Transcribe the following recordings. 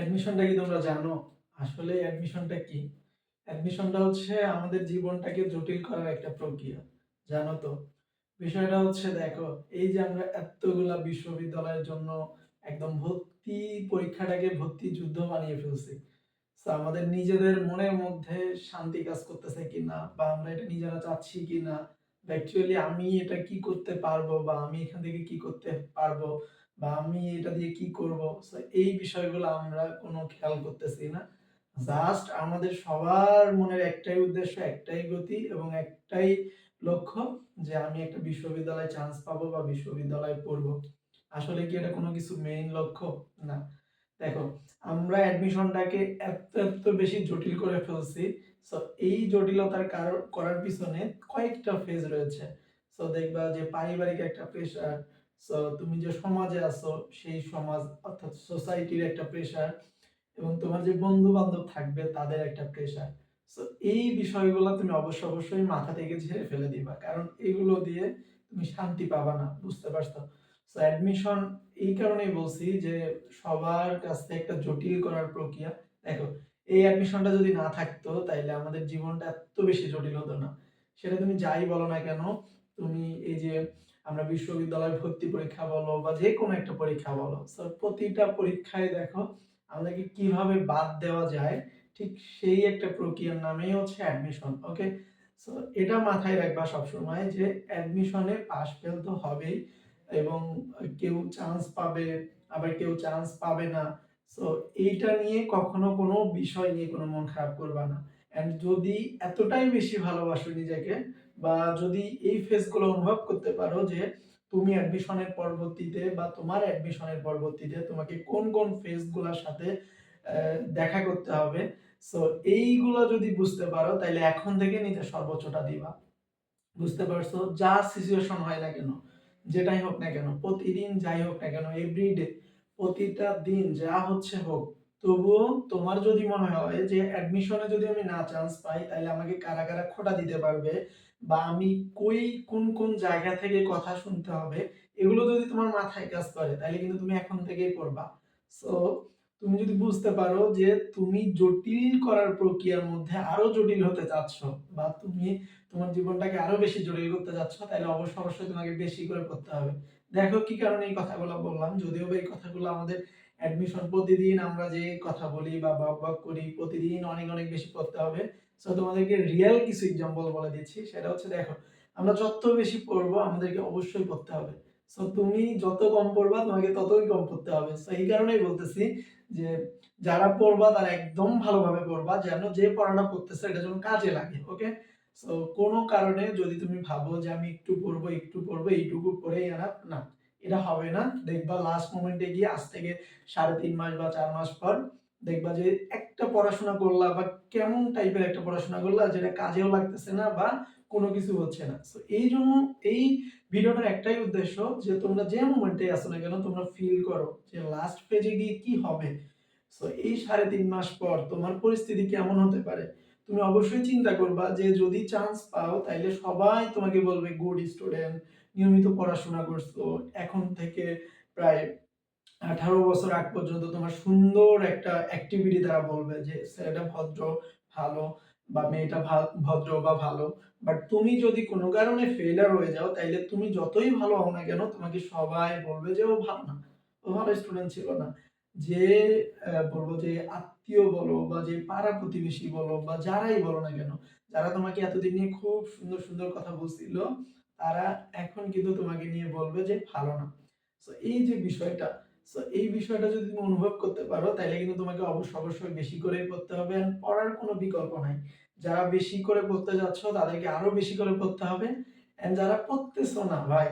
অ্যাডমিশনটা কি তোমরা জানো? আসলে অ্যাডমিশনটা কি? অ্যাডমিশনটা হচ্ছে আমাদের জীবনটাকে জটিল করার একটা প্রক্রিয়া, জানো তো? বিষয়টা হচ্ছে দেখো, এই যে আমরা এতগুলা বিশ্ববিদ্যালয়ের জন্য একদম ভর্তি পরীক্ষাটাকে ভর্তি যুদ্ধ বানিয়ে ফেলছি। আমাদের নিজেদের মনের মধ্যে শান্তি কাজ করতেছে কিনা, বা আমরা এটা নিজেরা চাচ্ছি কিনা অ্যাকচুয়ালি আমি এটা কি করতে পারব, বা আমি এখান থেকে কি করতে পারব বা আমি এটা দিয়ে কি করব? এই বিষয়গুলো আমরা কোনো খেয়াল করতেছি না। জাস্ট আমাদের সবার মনের একটাই উদ্দেশ্য, একটাই গতি এবং একটাই লক্ষ্য যে আমি একটা বিশ্ববিদ্যালয়ে চান্স পাবো বা বিশ্ববিদ্যালয়ে পড়ব। আসলে কি এটা কোনো কিছু মেইন লক্ষ্য? না। দেখো, আমরা অ্যাডমিশনটাকে এত এত বেশি জটিল করে ফেলছি। সো এই জটিলতার কারণ, করার পিছনে কয়েকটা ফেজ রয়েছে। সো দেখবা যে পারিবারিক একটা প্রেশার সো তুমি যে সমাজে আছো, সেই সমাজ, অর্থাৎ সোসাইটির একটা প্রেশার এবং তোমার যে বন্ধু বান্ধব থাকবে, তাদের একটা প্রেশার সো এই বিষয়গুলো তুমি অবশ্য অবশ্যই মাথা থেকে ঝেড়ে ফেলে দিবা, কারণ এগুলো দিয়ে তুমি শান্তি পাবা না, বুঝতে পারছ? সো অ্যাডমিশন এই কারণেই বলছি যে সবার কাছ থেকে একটা জটিল করার প্রক্রিয়া, দেখো, এই অ্যাডমিশনটা যদি না থাকতো, তাইলে আমাদের জীবনটা এত বেশি জটিল হতো না। সেটা তুমি যাই বলো না কেন, তুমি এই যে আমরা বিশ্ববিদ্যালয় ভর্তি পরীক্ষা বলো বা যে কোনো একটা পরীক্ষা বলো। সো প্রতিটা পরীক্ষায় দেখো, আমাদেরকে কীভাবে বাদ দেওয়া যায়, ঠিক সেই একটা প্রক্রিয়ার নামেই হচ্ছে অ্যাডমিশন ওকে সো এটা মাথায় রাখবা সবসময় যে অ্যাডমিশনে পাশ ফেল তো হবেই, এবং কেউ চান্স পাবে, আবার কেউ চান্স পাবে না। সো এইটা নিয়ে কখনো কোনো বিষয় নিয়ে কোনো মন খারাপ করবা না। অ্যান্ড যদি এতটাই বেশি ভালোবাসো নিজেকে বা যদি এই ফেজগুলো অনুভব করতে পারো যে তুমি অ্যাডমিশনের পরবর্তীতে বা তোমার অ্যাডমিশনের পরবর্তীতে তোমাকে কোন কোন ফেজগুলোর সাথে দেখা করতে হবে। সো এইগুলো যদি বুঝতে পারো তাহলে এখন থেকে নিজের সর্বোচ্চটা দিবা। বুঝতে পারছ? যা সিচুয়েশন হয় না কেন, যেটাই হোক না কেন, প্রতিদিন যাই হোক না কেন এভরিডে প্রতিটা দিন যা হচ্ছে হোক তবুও তোমার যদি মনে হয় যে অ্যাডমিশনে যদি আমি না চান্স পাই, তাহলে আমাকে কারা কারা খোটা দিতে পারবে? বা আমি কই, কোন কোন জায়গা থেকে কথা শুনতে হবে? এগুলো যদি তোমার মাথায় কাজ করে, তাহলে কিন্তু তুমি এখন থেকেই পড়বা। সো তুমি যদি বুঝতে পারো যে তুমি জটিল করার প্রক্রিয়ার মধ্যে আরও জটিল হতে চাচ্ছ, বা তুমি তোমার জীবনটাকে আরও বেশি জটিল করতে যাচ্ছ তাহলে অবশ্যই অবশ্যই তোমাকে বেশি করে করতে হবে। দেখো কি কারণে এই কথাগুলো বললাম, যদিও বা এই কথাগুলো আমাদের অ্যাডমিশন প্রতিদিন আমরা যে কথা বলি বা বক বক করি, প্রতিদিন অনেক অনেক বেশি পড়তে হবে। সো তোমাদেরকে রিয়েল কিছু এক্সাম্পল বলে দিচ্ছি, সেটা হচ্ছে দেখো, আমরা যত বেশি পড়ব, আমাদেরকে অবশ্যই পড়তে হবে। সো তুমি যত কম পড়বা, তোমাকে ততই কম পড়তে হবে। সো এই কারণেই বলতেছি যে, যারা পড়বা, তারা একদম ভালোভাবে পড়বা, যেন যে পড়াটা পড়তেছে, এটা যেন কাজে লাগে ওকে সো কোনো কারণে যদি তুমি ভাবো যে, আমি একটু পড়ব একটু পড়ব, এইটুকু পড়েই আনাপ না এটা হবে না। দেখবা লাস্ট মোমেন্টে গিয়ে আজ থেকে সাড়ে তিন মাস বা চার মাস পর দেখবা যে একটা পড়াশোনা করলা বা কেমন টাইপের একটা পড়াশোনা করলা যেটা কাজেও লাগতেছে না বা কোনো কিছু হচ্ছে না। সো এই জন্য এই ভিডিওটার একটাই উদ্দেশ্য যে তোমরা যে মোমেন্টে আসো না কেন তোমরা ফিল করো যে লাস্ট পেজে গিয়ে কি হবে। সো এই সাড়ে তিন মাস পর তোমার পরিস্থিতি কেমন হতে পারে? তুমি অবশ্যই চিন্তা করবা যে যদি চান্স পাও তাইলে সবাই তোমাকে বলবে গুড স্টুডেন্ট নিয়মিত পড়াশোনা করছ। এখন থেকে প্রায় আঠারো বছর আগ পর্যন্ত তোমার সুন্দর একটা অ্যাক্টিভিটি তারা বলবে যে, ছেলেটা ভদ্র, ভালো বা মেয়েটা ভদ্র বা ভালো। বাট তুমি যদি কোনো কারণে ফেলার হয়ে যাও, তাইলে তুমি যতই ভালো হও না কেন, তোমাকে সবাই বলবে যে ও ভালো না। ও ভালো স্টুডেন্ট ছিল না। যে বলব যে আত্মীয় বলো বা যে পাড়া প্রতিবেশী বলো বা যারাই বলো না কেন, যারা তোমাকে এতদিন নিয়ে খুব সুন্দর সুন্দর কথা বলছিল, তারা এখন কিন্তু তোমাকে নিয়ে বলবে যে ভালো না। সো এই যে বিষয়টা সো এই বিষয়টা যদি তুমি অনুভব করতে পারো তাহলে কিন্তু তোমাকে অবশ্যই অবশ্যই বেশি করেই পড়তে হবে পড়ার কোনো বিকল্প নাই। যারা বেশি করে পড়তে যাচ্ছ, তাদেরকে আরও বেশি করে পড়তে হবে যারা পড়তেছো না ভাই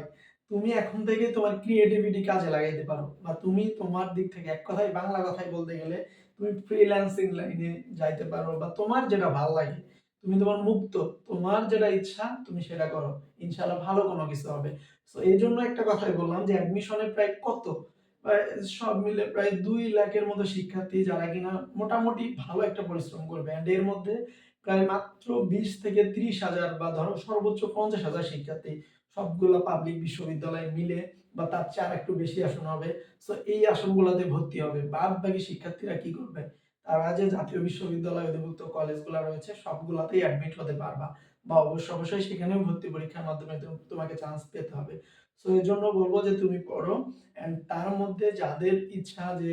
তুমি এখন থেকে তোমার ক্রিয়েটিভিটি কাজে লাগাইতে পারো। বা তুমি তোমার দিক থেকে এক কথায় বাংলা কথায় বলতে গেলে তুমি ফ্রিল্যান্সিং লাইনে যাইতে পারো বা তোমার যেটা ভালো লাগে, তুমি তোমার মুক্ত, তোমার যেটা ইচ্ছা তুমি সেটা করো। ইনশাআল্লাহ ভালো কোনো কিছু হবে। সো এই জন্য একটা কথাই বললাম যে অ্যাডমিশনে প্রায় কত? সব মিলে প্রায় দুই লাখের মতো শিক্ষার্থী যারা কিনা মোটামুটি ভালো একটা পরিশ্রম করবে। অ্যান্ড এর মধ্যে প্রায় মাত্র বিশ থেকে ত্রিশ হাজার বা ধরো সর্বোচ্চ পঞ্চাশ হাজার শিক্ষার্থী সবগুলো পাবলিক বিশ্ববিদ্যালয় মিলে বা তার চেয়ে একটু বেশি আসন হবে। সো এই আসনগুলোতে ভর্তি হবে। বাদ বাকি শিক্ষার্থীরা কি করবে? তারা যে জাতীয় বিশ্ববিদ্যালয় অধিভুক্ত কলেজগুলো রয়েছে, সবগুলোতেই অ্যাডমিট হতে পারবা। বা অবশ্যই অবশ্যই সেখানেও ভর্তি পরীক্ষার মাধ্যমে তোমাকে চান্স পেতে হবে। সো এর জন্য বলব যে তুমি পড়ো। অ্যান্ড তার মধ্যে যাদের ইচ্ছা যে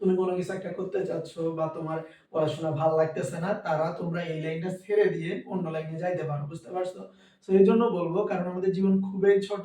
তুমি কোনো কিছু একটা করতে চাচ্ছ বা তোমার পড়াশোনা ভালো লাগতেছে না, তারা তোমরা এই লাইনটা ছেড়ে দিয়ে অন্য লাইনে যাইতে পারো, বুঝতে পারছ? তো এই জন্য বলব, কারণ আমাদের জীবন খুবই ছোট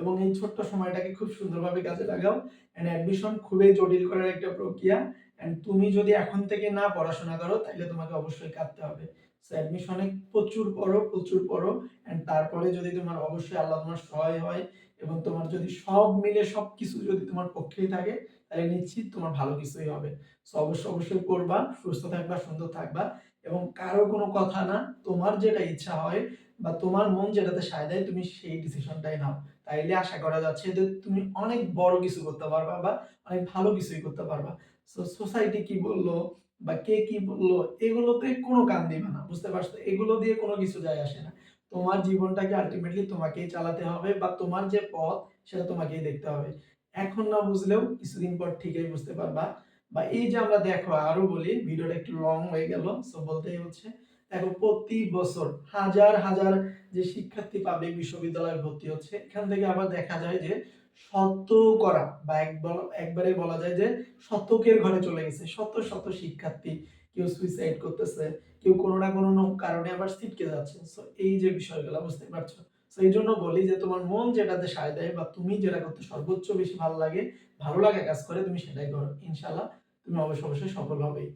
এবং এই ছোট্ট সময়টাকে খুব সুন্দরভাবে কাজে লাগাও। অ্যান্ড অ্যাডমিশন খুবই জটিল করার একটা প্রক্রিয়া। অ্যান্ড তুমি যদি এখন থেকে না পড়াশোনা করো তাহলে তোমাকে অবশ্যই কাঁদতে হবে। সো অ্যাডমিশনে প্রচুর পড়ো প্রচুর পড়ো। অ্যান্ড তারপরে যদি তোমার অবশ্যই আল্লাহ তোমার সহায় হয় এবং তোমার যদি সব মিলে সব কিছু যদি তোমার পক্ষেই থাকে, তাহলে নিশ্চিত তোমার ভালো কিছুই হবে। সো অবশ্যই অবশ্যই করবা, সুস্থ থাকবা, সুন্দর থাকবা এবং কারও কোনো কথা না, তোমার যেটা ইচ্ছা হয় বা তোমার মন যেটাতে সায় দেয়, তুমি সেই ডিসিশনটাই নাও। তাইলে আশা করা যাচ্ছে যে তুমি অনেক বড় কিছু করতে পারবা বা অনেক ভালো কিছুই করতে পারবা। সো সোসাইটি কি বলল বা কে কি বলল, এগুলোতে কোনো কান দিবে না, বুঝতে পারছ? এগুলো দিয়ে কোনো কিছু যায় আসে না। তোমার জীবনটাকে আলটিমেটলি তোমাকেই চালাতে হবে বা তোমার যে পথ, সেটা তোমাকেই দেখতে হবে। এখন না বুঝলেও কিছুদিন পর ঠিকই বুঝতে পারবা। বা এই যে আমরা দেখো, আরও বলি, ভিডিওটা একটু লং হয়ে গেল সো বলতেই হচ্ছে, দেখো প্রতি বছর হাজার হাজার যে শিক্ষার্থী পাবলিক বিশ্ববিদ্যালয়ে ভর্তি হচ্ছে, এখান থেকে আবার দেখা যায় যে শত করা বা একবারে বলা যায় যে শতকের ঘরে চলে গেছে, শত শত শিক্ষার্থী কেউ সুইসাইড করতেছে কেউ কোনো না কোনো কারণে আবার ছিটকে যাচ্ছে। সো এই যে বিষয়গুলো, বুঝতে পারছ? সো এই জন্য বলি যে, তোমার মন যেটাতে সায় দেয় বা তুমি যেটা করতে সর্বোচ্চ বেশি ভালো লাগে ভালো লাগে কাজ করে, তুমি সেটাই করো। ইনশাল্লাহ তুমি অবশ্য অবশ্যই সফল হবেই।